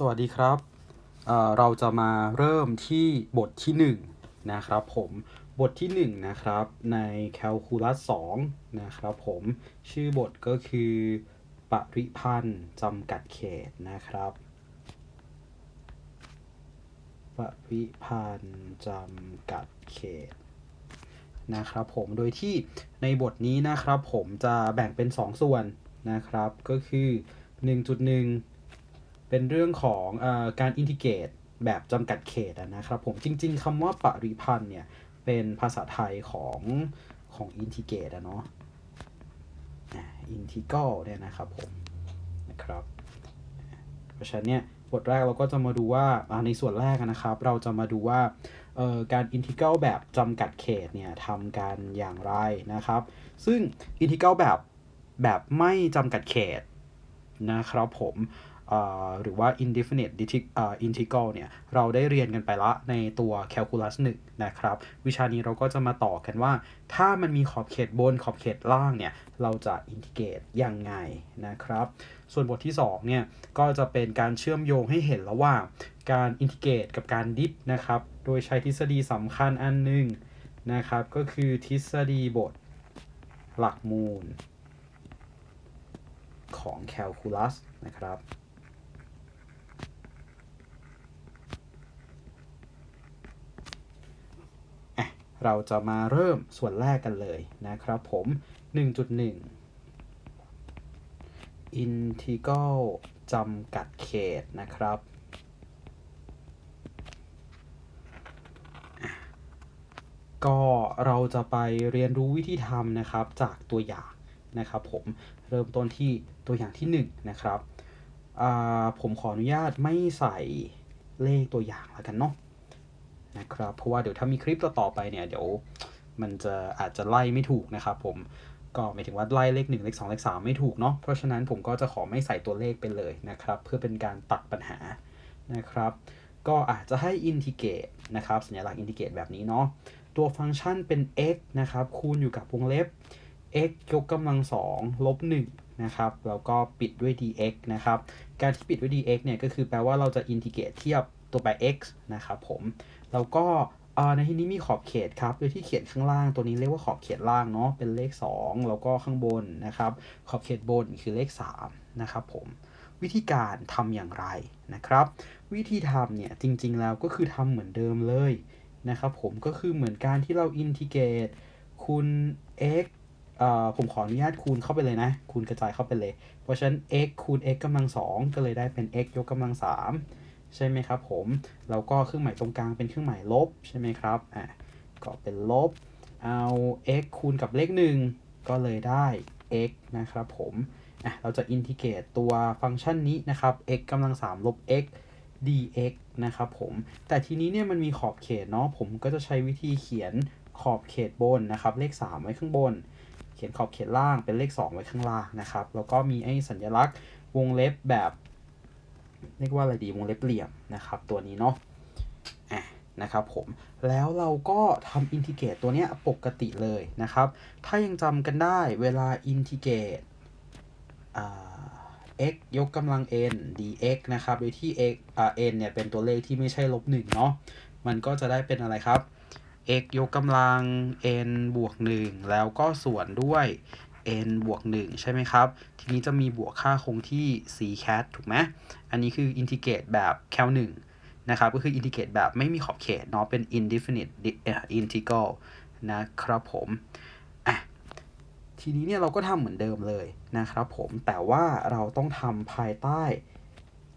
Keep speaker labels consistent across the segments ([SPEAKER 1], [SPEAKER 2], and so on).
[SPEAKER 1] สวัสดีครับเเราจะมาเริ่มที่บทที่ 1 นะครับผมบทที่ 1 นะครับ ใน Calculus 2 นะครับผมชื่อบทก็คือปริพันธ์จำกัดเขตนะครับปริพันธ์จำกัดเขตนะครับผมโดยที่ในบทนี้นะครับผมจะแบ่งเป็น 2 ส่วนนะครับก็คือ 1.1 เป็นเรื่องของอการอินทิเกรตแบบจำกัดเขตนะครับผมจริง ๆคำว่าปริพันธ์เนี่ย เป็นภาษาไทยของของอินทิเกรตอะเนาะอินทิกรลเนี่ยนะครับผมนะครับเพราะฉะนั้นเนี่ยบทแรกเราก็จะมาดูว่าในส่วนแรกนะครับ เราจะมาดูว่าการอินทิกรัลแบบจำกัดเขตเนี่ยทำกันอย่างไรนะครับ ซึ่งอินทิกรัลแบบแบบไม่จำกัดเขตนะครับผม หรือว่า indefinite integral เนี่ย เราได้เรียนกันไปละในตัว calculus 1 นะครับ วิชานี้เราก็จะมาต่อกันว่า ถ้ามันมีขอบเขตบนขอบเขตล่างเนี่ย เราจะอินทิเกรตยังไงนะครับ ส่วนบทที่ 2 เนี่ย ก็จะเป็นการเชื่อมโยงให้เห็นระหว่า การอินทิเกรตกับการดิฟนะครับ โดยใช้ทฤษฎีสำคัญอันหนึ่งนะครับ ก็คือทฤษฎีบทหลักมูลของแคลคูลัสนะครับ อะ เราจะมาเริ่มส่วนแรกกันเลยนะครับผม 1.1 integral จำกัดเขตนะครับ ก็เราจะไปเรียนรู้วิธีทำนะครับจากตัวอย่างนะครับผมเริ่มต้นที่ตัวอย่างที่ 1 นะครับผมขออนุญาตไม่ใส่เลขตัวอย่างแล้วกันเนาะ นะครับ เพราะว่าเดี๋ยวถ้ามีคลิปต่อๆไปเนี่ย เดี๋ยวมันจะอาจจะไล่ไม่ถูกนะครับผมก็หมายถึงว่าไล่เลข1เลข2เลข3ไม่ถูกเนาะเพราะฉะนั้นผมก็จะขอไม่ใส่ตัวเลขไปเลยนะครับ เพื่อเป็นการตัดปัญหานะครับ ก็อาจจะให้อินทิเกรตนะครับสัญลักษณ์อินทิเกรตแบบนี้เนาะตัวฟังก์ชันเป็น x นะครับ คูณอยู่กับวงเล็บ x ยกกำลัง2ลบ1นะครับ แล้วก็ปิดด้วย dx นะครับ การที่ปิดด้วย dx เนี่ยก็คือแปลว่าเราจะอินทิเกรตเทียบตัวแปร x นะครับผม แล้วก็ในที่นี้มีขอบเขตครับโดยที่เขียนข้างล่างตัวนี้เรียกว่าขอบเขตล่างเนาะเป็นเลข 2 แล้วก็ข้างบนนะครับ ขอบเขตบนคือเลข3นะครับผมวิธีการทำอย่างไรนะครับ วิธีทำเนี่ยจริงๆแล้วก็คือทำเหมือนเดิมเลยนะครับผมก็คือเหมือนการที่เราอินทิเกรตคูณ x อ่าผมขออนุญาตคูณเข้าไปเลยนะ คูณกระจายเข้าไปเลย เพราะฉะนั้น x คูณ x กำลัง2ก็เลยได้เป็น x ยกกำลัง3 ใช่ไหมครับผม แล้วก็เครื่องหมายตรงกลางเป็นเครื่องหมายลบใช่ไหมครับอะก็เป็นลบ เอา x คูณกับเลข 1 ก็เลยได้ x นะครับผมอะเราจะอินทิเกรตตัวฟังก์ชันนี้นะครับ x กำลัง 3 ลบ x dx นะครับผม แต่ทีนี้เนี่ยมันมีขอบเขตเนาะ ผมก็จะใช้วิธีเขียนขอบเขตบนนะครับ เลข 3 ไว้ข้างบน เขียนขอบเขตล่างเป็นเลข 2 ไว้ข้างล่างนะครับ แล้วก็มีไอ้สัญลักษณ์วงเล็บแบบ เรียกว่าอะไรดีวงเล็บเหลี่ยมนะครับตัวนี้เนาะอะนะครับผมแล้วเราก็ทำอินทิเกรตตัวเนี้ยปกติเลยนะครับ ถ้ายังจำกันได้เวลาอินทิเกรตอ่า x ยกกำลัง n dx นะครับโดยที่ x อ่า n เนี่ยเป็นตัวเลขที่ไม่ใช่ลบหนึ่งเนาะมันก็จะได้เป็นอะไรครับ x ยกกำลัง n บวก 1 แล้วก็ส่วนด้วย n บวก 1 ใช่ไหมครับ ทีนี้จะมีบวกค่าคงที่ c cat ถูกไหมอันนี้คืออินทิเกรตแบบ cal 1นะครับก็คืออินทิเกรตแบบไม่มีขอบเขตเนาะเป็น indefinite integral นะครับผมอะทีนี้เนี่ยเราก็ทำเหมือนเดิมเลยนะครับผมแต่ว่าเราต้องทำภายใต้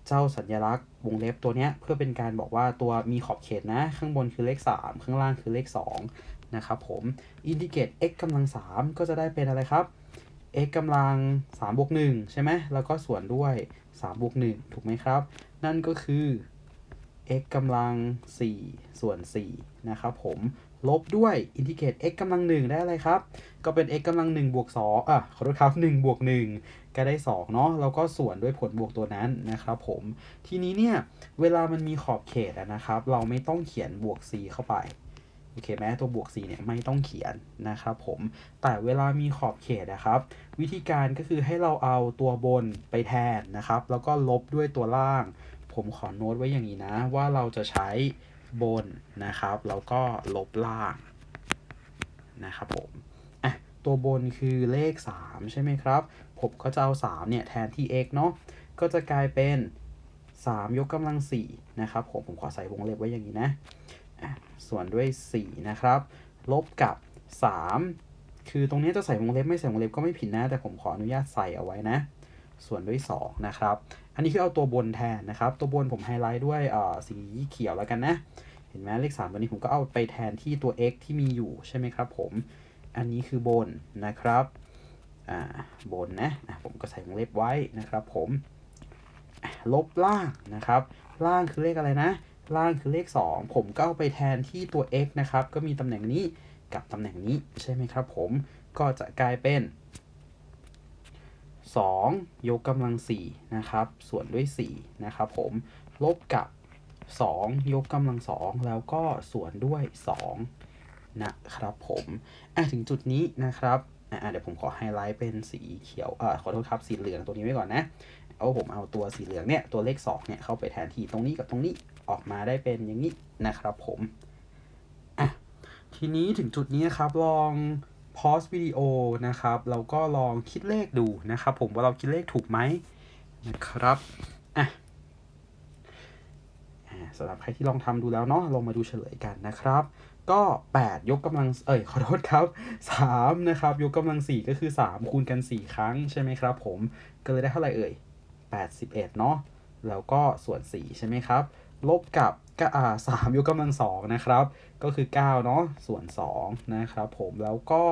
[SPEAKER 1] เจ้าสัญลักษณ์วงเล็บตัวเนี้ยเพื่อเป็นการบอกว่าตัวมีขอบเขตนะ ข้างบนคือเลข 3 ข้างล่างคือเลข2นะครับผมอินทิเกรต x กำลัง3ก็จะได้เป็นอะไรครับ x กำลัง3บวก1ใช่ไหมแล้วก็ส่วนด้วย3บวก1ถูกไหมครับ นั่นก็คือ x กำลัง 4 ส่วน 4 นะครับผม ลบด้วยอินทิเกรต x กำลัง 1 ได้อะไรครับ ก็เป็น x กำลัง1บวก2อะ ขอโทษครับ1บวก1ก็ได้ 2 เนาะ แล้วก็ส่วนด้วยผลบวกตัวนั้นนะครับผม ทีนี้เนี่ย เวลามันมีขอบเขตนะครับ เราไม่ต้องเขียนบวก c เข้าไป โอเคไหมตัวบวก4เนี่ยไม่ต้องเขียนนะครับผม แต่เวลามีขอบเขตนะครับ วิธีการก็คือให้เราเอาตัวบนไปแทนนะครับ แล้วก็ลบด้วยตัวล่าง ผมขอโน้ตไว้อย่างนี้นะ ว่าเราจะใช้บนนะครับ แล้วก็ลบล่างนะครับผมอะตัวบนคือเลข 3 ใช่ไหมครับ ผมก็จะเอา 3 เนี่ยแทนที่ x เนาะก็จะกลายเป็น 3 ยกกำลัง4นะครับผมผมขอใส่วงเล็บไว้อย่างนี้นะอะ ส่วนด้วย 4 นะครับ ลบกับ 3 คือตรงนี้จะใส่วงเล็บไม่ใส่วงเล็บก็ไม่ผิดนะ แต่ผมขออนุญาตใส่เอาไว้นะ ส่วนด้วย 2 นะครับ อันนี้คือเอาตัวบนแทนนะครับ ตัวบนผมไฮไลท์ด้วยสีเขียวแล้วกันนะ เห็นไหมเลข3ตัวนี้ผมก็เอาไปแทนที่ตัว x ที่มีอยู่ใช่ไหมครับผม อันนี้คือบนนะครับบนนะผมก็ใส่วงเล็บไว้นะครับผมลบล่างนะครับ ล่างคือเลขอะไรนะ ล่างคือเลข 2 ผมก็เอาไปแทนที่ตัว x นะครับ ก็มีตำแหน่งนี้กับตำแหน่งนี้ใช่ไหมครับผม ก็จะกลายเป็น 2 ยกกำลัง4นะครับ ส่วนด้วย4นะครับผม ลบกับ 2 ยกกำลัง 2 แล้วก็ส่วนด้วย 2 นะครับผมอะถึงจุดนี้นะครับอะเดี๋ยวผมขอไฮไลท์เป็นสีเขียวอ่าขอโทษครับสีเหลืองตัวนี้ไว้ก่อนนะ เอาผมเอาตัวสีเหลืองเนี่ยตัวเลข2เนี่ยเข้าไปแทนที่ตรงนี้กับตรงนี้ออกมาได้เป็นอย่างนี้นะครับผมอะทีนี้ถึงจุดนี้ครับลองพอสวิดีโอนะครับเราก็ลองคิดเลขดูนะครับผมว่าเราคิดเลขถูกไหมนะครับอะสำหรับใครที่ลองทำดูแล้วเนาะลองมาดูเฉลยกันนะครับ ก็ 8 ยกกำลังเอ้ยขอโทษครับ 3 นะครับ ยกกำลัง 4 ก็คือ 3 คูณกัน 4 ครั้งใช่ไหมครับผมก็เลยได้เท่าไหร่เอ่ย 81 เนาะแล้วก็ส่วน 4 ใช่ไหมครับ ลบกับก็อ่า3ยกกำลัง2นะครับ ก็คือ 9 เนาะส่วน 2 นะครับผมแล้วก็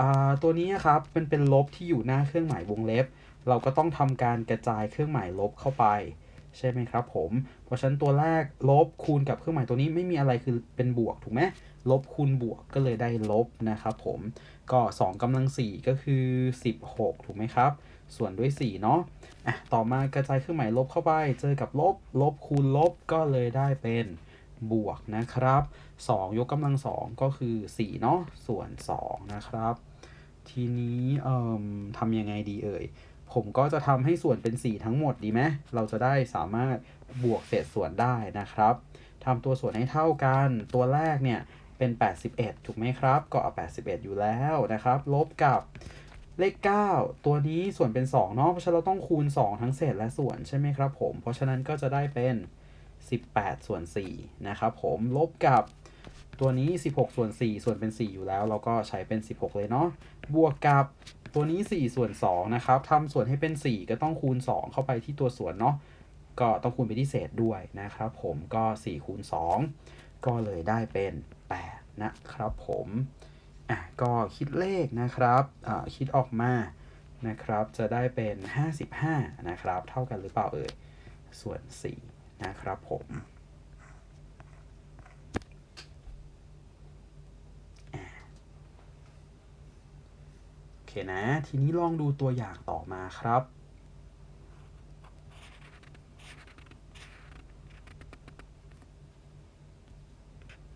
[SPEAKER 1] อ่าตัวนี้ครับเป็นเป็นลบที่อยู่หน้าเครื่องหมายวงเล็บ เราก็ต้องทำการกระจายเครื่องหมายลบเข้าไปใช่ไหมครับผม เพราะฉะนั้นตัวแรกลบคูณกับเครื่องหมายตัวนี้ไม่มีอะไรคือเป็นบวกถูกไหมลบคูณบวกก็เลยได้ลบนะครับผม ก็2กำลัง4ก็คือ 16 ถูกไหมครับ ส่วนด้วย4เนาะ อะต่อมากระจายเครื่องหมายลบเข้าไป เจอกับลบ ลบคูณลบก็เลยได้เป็นบวกนะครับ 2 ยกกำลัง 2 ก็คือ 4 เนาะส่วน 2 นะครับ ทีนี้เอ่อทำยังไงดีเอ่ย ผมก็จะทำให้ส่วนเป็น 4 ทั้งหมดดีไหมเราจะได้สามารถบวกเศษส่วนได้นะครับทำตัวส่วนให้เท่ากัน ตัวแรกเนี่ยเป็น 81 ถูกไหมครับ ก็เอา81 อยู่แล้วนะครับ ลบกับ เลข 9 ตัวนี้ส่วนเป็น 2 เนาะเพราะฉะนั้นเราต้องคูณ 2 ทั้งเศษและส่วนใช่ไหมครับผม เพราะฉะนั้นก็จะได้เป็น 18 ส่วน4นะครับผมลบกับตัวนี้ 16 ส่วน 4 ส่วนเป็น 4 อยู่แล้ว เราก็ใช้เป็น 16 เลยเนาะบวกกับตัวนี้ 4 ส่วน2นะครับทำส่วนให้เป็น 4 ก็ต้องคูณ 2 เข้าไปที่ตัวส่วนเนาะก็ต้องคูณไปที่เศษด้วยนะครับผมก็4คูณ2ก็เลยได้เป็น 8 นะครับผม อะก็คิดเลขนะครับอ่าคิดออกมานะครับ จะได้เป็น 55 นะครับ เท่ากันหรือเปล่าเอ่ย ส่วน 4 นะครับผมโอเคนะ ทีนี้ลองดูตัวอย่างต่อมาครับ